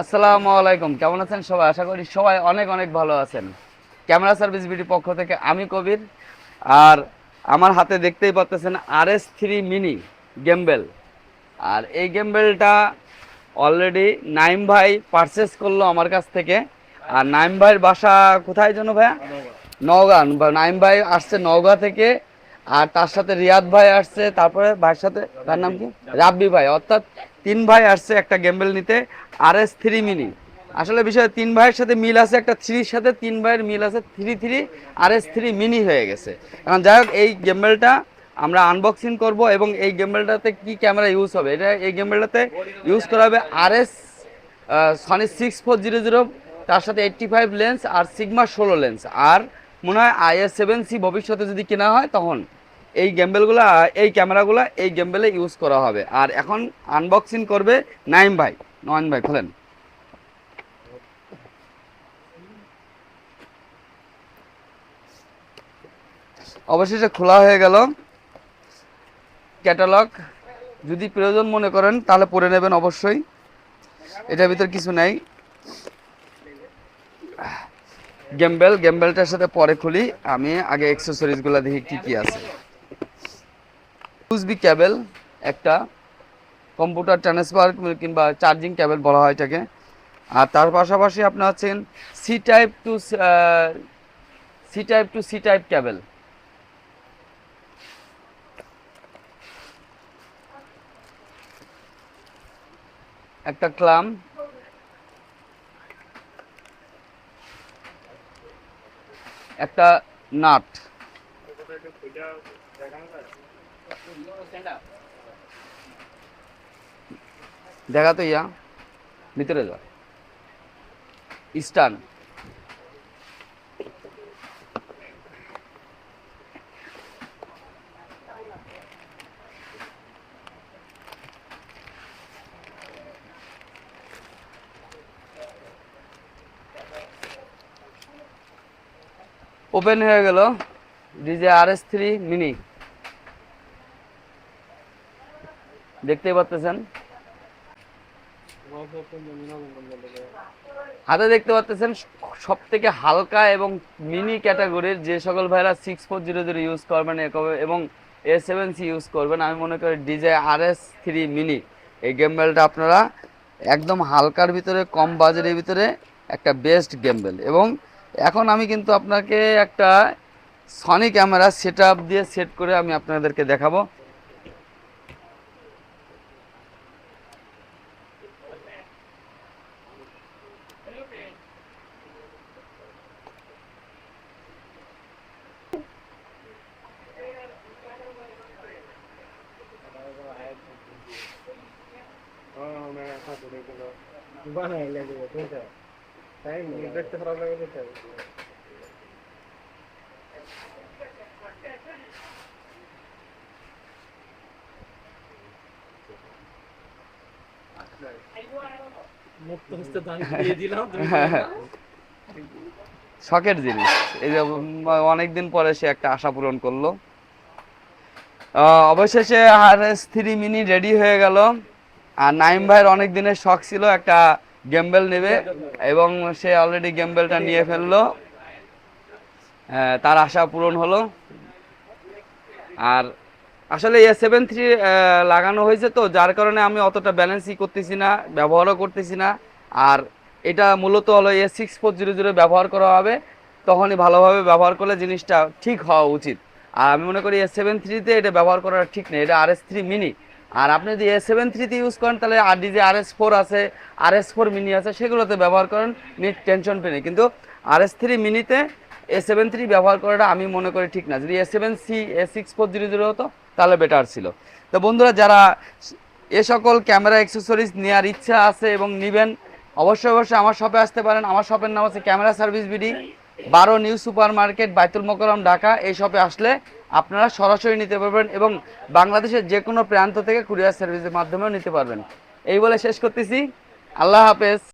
আসসালামু আলাইকুম। কেমন আছেন সবাই? আশা করি সবাই অনেক অনেক ভালো আছেন। ক্যামেরা সার্ভিস বিডি পক্ষ থেকে আমি কবির। আর আমার হাতে দেখতেই পাচ্ছেন আর এস থ্রি মিনি গেমবেল। আর এই গেমবেলটা অলরেডি নাইম ভাই পারচেস করল আমার কাছ থেকে। আর নাইম ভাইয়ের বাসা কোথায় যেন ভাইয়া? নওগাঁ। নাইম ভাই আসছে নওগাঁ থেকে আর তার সাথে রিয়াদ ভাই আসছে, তারপরে ভাইয়ের সাথে, তার নাম কি? রাব্বি ভাই। অর্থাৎ তিন ভাই আসছে একটা গেমবেল নিতে আর এস থ্রি মিনি। আসলে বিষয়, তিন ভাইয়ের সাথে মিল আছে একটা থ্রির সাথে, তিন ভাইয়ের মিল আছে three three R S three mini হয়ে গেছে। এখন যাই হোক, এই গেমবেলটা আমরা আনবক্সিং করব এবং এই গেমবেলটাতে কি ক্যামেরা ইউজ হবে? এটা এই গেমবেলটাতে ইউজ করা হবে আর S Sony six four zero zero তার সাথে এইট্টি ফাইভ লেন্স আর সিগমা ষোলো লেন্স আর মনে হয় আইএস সেভেন সি ভবিষ্যতে যদি কেনা হয় তখন এই গেমবেলগুলো এই ক্যামেরাগুলো এই গেমবেলে ইউজ করা হবে। আর এখন আনবক্সিং করবে নাইম ভাই। নয়ন ভাই, খোলেন। অবশেষে খোলা হয়ে গেল। ক্যাটালগ যদি প্রয়োজন মনে করেন তাহলে পরে নেবেন অবশ্যই। এটার ভিতর কিছু নেই। গেমবেল, গেমবেলটার সাথে পরে খুলি। আমি আগে অ্যাক্সেসরিজগুলো দেখি কি কি আছে। ইউএসবি কেবল একটা কম্পিউটার ট্রান্সফার কিংবা চার্জিং কেবল বলা হয় এটাকে। আর তার পাশাপাশি আপনার হচ্ছেন C type two C type two C type cable একটা ক্লাম একটা নাট। দেখা তো ইয়া ভিতরে যা। স্টান। ওপেন হয়ে গেল। DJI R S three mini দেখতেই পাচ্ছেন হাতে দেখতে পাচ্ছেন সব থেকে হালকা এবং মিনি ক্যাটাগরির যে সকল ভাইরা six four zero zero use করবেন, এবং এ সেভেন সি ইউজ করবেন, আমি মনে করি DJI R S three mini এই গেমবেলটা আপনারা একদম হালকার ভিতরে, কম বাজারের ভিতরে একটা বেস্ট গেমবেল এবং এখন আমি কিন্তু আপনাকে একটা সনি ক্যামেরা সেট দিয়ে সেট করে আমি আপনাদেরকে দেখাবো বানাইলে দেবো কোনটা দেখতে খারাপ লাগে দেখতে মুক্ত হস্তে দান দিয়ে দিলাম শখের জিনিস। এই যে অনেকদিন পরে সে একটা আশা পূরণ করল। আহ, অবশেষে R S three mini ready হয়ে গেল। আর নাইম ভাইয়ের অনেক দিনের শখ ছিল একটা গেমবেল নেবে এবং সে অলরেডি গেমবেলটা নিয়ে ফেলল। আহ, তার আশা পূরণ হলো। আর আসলে এ সেভেন থ্রি লাগানো হয়েছে তো যার কারণে আমি অতটা ব্যালেন্সই করতেছি না ব্যবহারও করতেছি না। আর এটা মূলত হলো A six four zero zero ব্যবহার করা হবে তখনই ভালোভাবে ব্যবহার করলে জিনিসটা ঠিক হওয়া উচিত। আর আমি মনে করি এ সেভেন থ্রিতে এটা ব্যবহার করা ঠিক নেই এটা আর এস থ্রি মিনি আর আপনি যদি এ সেভেন থ্রিতে ইউজ করেন, তাহলে আর ডিজে আর এস ফোর আছে আর এস ফোর মিনি আছে, সেগুলোতে ব্যবহার করেন, নিট টেনশন পেনে কিন্তু আর এস থ্রি মিনিতে এ সেভেন থ্রি ব্যবহার করাটা আমি মনে করি ঠিক না। যদি A seven C A six four zero zero হতো, তাহলে বেটার ছিল। তো বন্ধুরা, যারা এ সকল ক্যামেরা অ্যাক্সেসরিজ নেওয়ার ইচ্ছা আছে এবং নেবেন, অবশ্যই অবশ্যই আমার শপে আসতে পারেন। আমার শপের নাম আছে ক্যামেরা সার্ভিস বিডি বারো new super market Baitul Mukarram Dhaka. এই শপে আসলে আপনারা সরাসরি নিতে পারবেন এবং বাংলাদেশের যে কোনো প্রান্ত থেকে কুরিয়ার সার্ভিসের মাধ্যমেও নিতে পারবেন। এই বলে শেষ করতেছি। আল্লাহ হাফেজ।